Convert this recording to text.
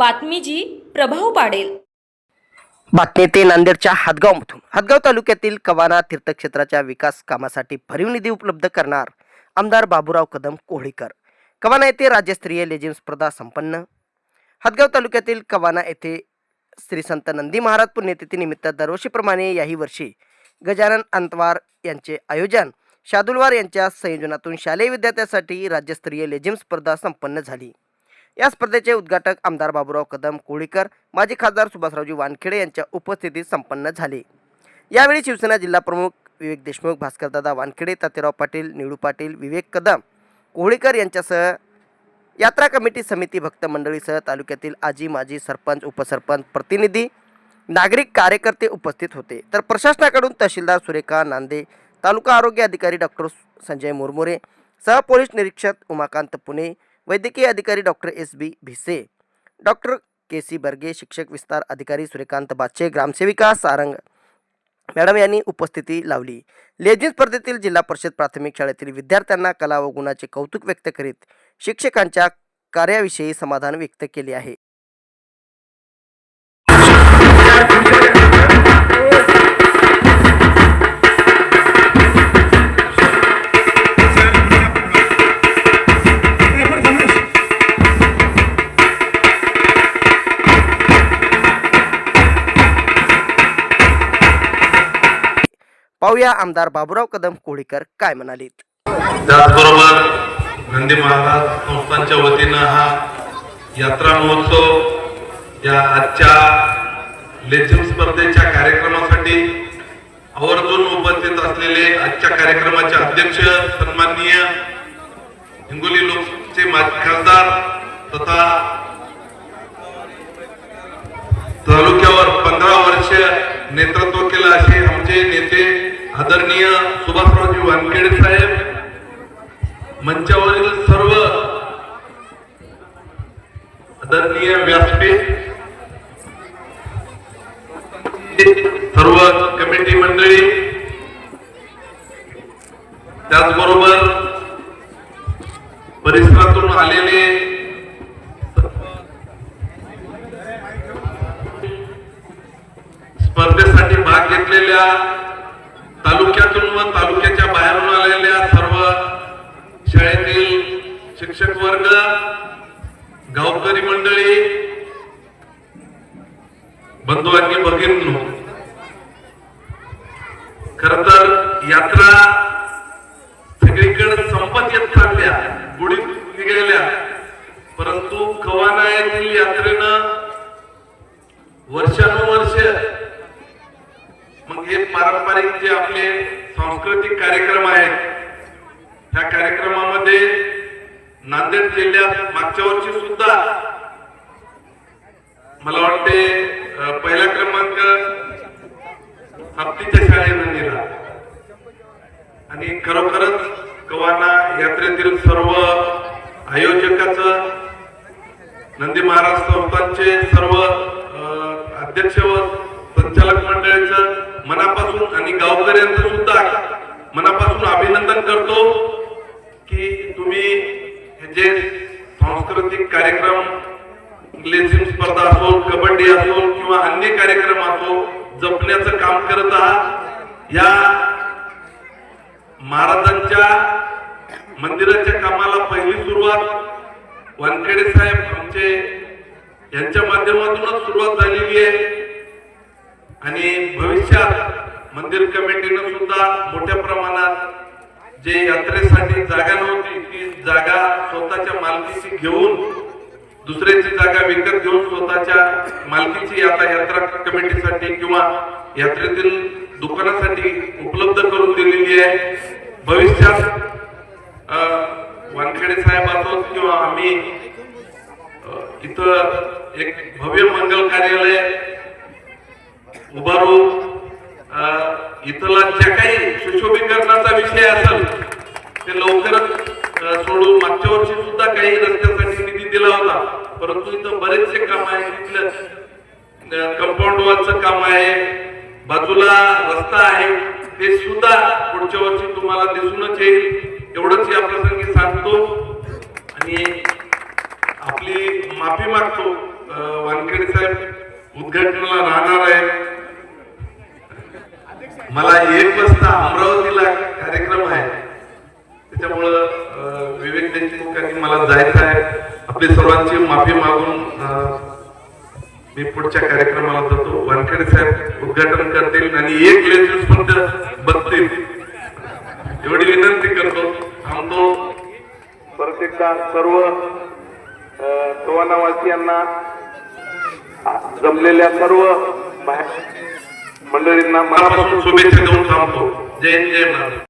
बातमी जी प्रभाव पाडेल. बातमी ते नांदेडच्या हातगावमधून. हातगाव तालुक्यातील कवाना तीर्थक्षेत्राच्या विकास कामासाठी भरीव निधी उपलब्ध करणार आमदार बाबूराव कदम कोहळीकर कवाना येथे राज्यस्तरीय लेझिम स्पर्धा संपन्न. हातगाव तालुक्यातील कवाना येथे श्री संत नंदी महाराज पुण्यतिथीनिमित्त दरवर्षीप्रमाणे याही वर्षी गजानन अंतवार यांचे आयोजन शादुलवार यांच्या संयोजनातून शालेय विद्यार्थ्यांसाठी राज्यस्तरीय लेझिम स्पर्धा संपन्न झाली. या स्पर्धेचे उद्घाटक आमदार बाबूराव कदम कोळीकर माजी खासदार सुभाषरावजी वानखेडे यांच्या उपस्थितीत संपन्न झाले. यावेळी शिवसेना जिल्हाप्रमुख विवेक देशमुख भास्करदादा वानखेडे तातेराव पाटील निळू पाटील विवेक कदम कोहळीकर यांच्यासह यात्रा कमिटी समिती भक्त मंडळीसह तालुक्यातील आजी माजी सरपंच उपसरपंच प्रतिनिधी नागरिक कार्यकर्ते उपस्थित होते. तर प्रशासनाकडून तहसीलदार सुरेखा नांदे तालुका आरोग्य अधिकारी डॉक्टर संजय मुरमुरे सह पोलीस निरीक्षक उमाकांत पुणे वैद्यकीय अधिकारी doctor S B Bhise doctor K C Barge शिक्षक विस्तार अधिकारी सूर्यकांत बाचे ग्रामसेविका सारंग मॅडम यांनी उपस्थिती लावली. लेझिम स्पर्धेतील जिल्हा परिषद प्राथमिक शाळेतील विद्यार्थ्यांना कला व गुणाचे कौतुक व्यक्त करीत शिक्षकांच्या कार्याविषयी समाधान व्यक्त केले आहे. पाहूया आमदार बाबुराव कदम कोळीकर काय म्हणालेत. त्याचबरोबर गांधी महाराज संस्थांच्या वतीनं हा यात्रा महोत्सव या आजच्या लेझिम स्पर्धेच्या कार्यक्रमासाठी आवर्जून उपस्थित असलेले आजच्या कार्यक्रमाचे अध्यक्ष सन्माननीय हिंगोली लोकसभेचे माजी खासदार तथा तालुक्यावर पंधरा वर्ष नेतृत्व केलं असे आमचे नेते आदरणीय सुभाषरावजी वानखेडे साहेब मंचावरील सर्व आदरणीय व्यासपीठ सर्व कमिटी मंडळी त्याचबरोबर परिसरातून आलेले स्पर्धेसाठी भाग घेतलेल्या तालुक्यातून व तालुक्याच्या बाहेरून आलेल्या सर्व शाळेतील शिक्षक वर्ग गावकरी मंडळी बंधू आणि भगिनींनो खर तर यात्रा सगळीकडे संपत येत चालल्या बुडीत गेलेल्या परंतु कवाना येथील यात्रेनं वर्षानुवर्ष मग हे पारंपरिक जे आपले सांस्कृतिक कार्यक्रम आहेत नांदेड जिल्ह्यात मागच्या वर्षी सुद्धा मला वाटते पहिला क्रमांक हप्तीच्या शाळेनं दिला. आणि खरोखरच कवाना यात्रेतील सर्व आयोजकाचं नंदी महाराज संस्थांचे सर्व अध्यक्ष व संचालक मंडळीचं मनापासून आणि गावकऱ्यांचं सुद्धा मनापासून अभिनंदन करतो की तुम्ही हे जे सांस्कृतिक कार्यक्रम लेझिम स्पर्धा असो कबड्डी असो किंवा अन्य कार्यक्रम असो जपण्याचं काम करत आहात या महाराजांच्या मंदिराच्या कामाला पहिली सुरुवात वानखेडे साहेब आमचे यांच्या माध्यमातूनच सुरुवात झालेली आहे. आणि भविष्यात मंदिर कमिटीनं सुद्धा मोठ्या प्रमाणात जे यात्रेसाठी जागा नव्हती ती जागा स्वतःच्या मालकीची घेऊन दुसऱ्याची जागा विकत घेऊन स्वतःच्या मालकीची आता यात्रा कमिटीसाठी किंवा यात्रेतील दुकानासाठी उपलब्ध करून दिलेली आहे. भविष्यात वानखेडे साहेब असोत किंवा आम्ही इथं एक भव्य मंगल कार्यालय उभारू इथला ज्या काही सुशोभीकरणाचा विषय असेल ते लवकरच सोडून मागच्या वर्षी सुद्धा काही रस्त्यासाठी निधी दिला होता. परंतु इथं बरेचसे काम आहे. तिथलं कंपाऊंड वॉलचं काम आहे. बाजूला रस्ता आहे. ते सुद्धा पुढच्या वर्षी तुम्हाला दिसूनच येईल. एवढंच या प्रसंगी सांगतो. आणि आपली माफी मागतो. अं, उद्घाटनाला राहणार आहे मला एक वाजता अमरावतीला कार्यक्रम आहे. त्याच्यामुळं विवेक देशमुखांनी मला जायचं आहे. आपली सर्वांची माफी मागून अं, मी पुढच्या कार्यक्रमाला जातो. वानखेडे साहेब उद्घाटन करतील आणि एक लेझर्स पर्यंत बघतील. एवढी विनंती करतो. थांबतो. परत एकदा सर्व कवानावासियांना जमलेल्या सर्व बाहेर मंडळींना मनापासून शुभेच्छा देऊन थांबतो. जय हिंद जय महाराज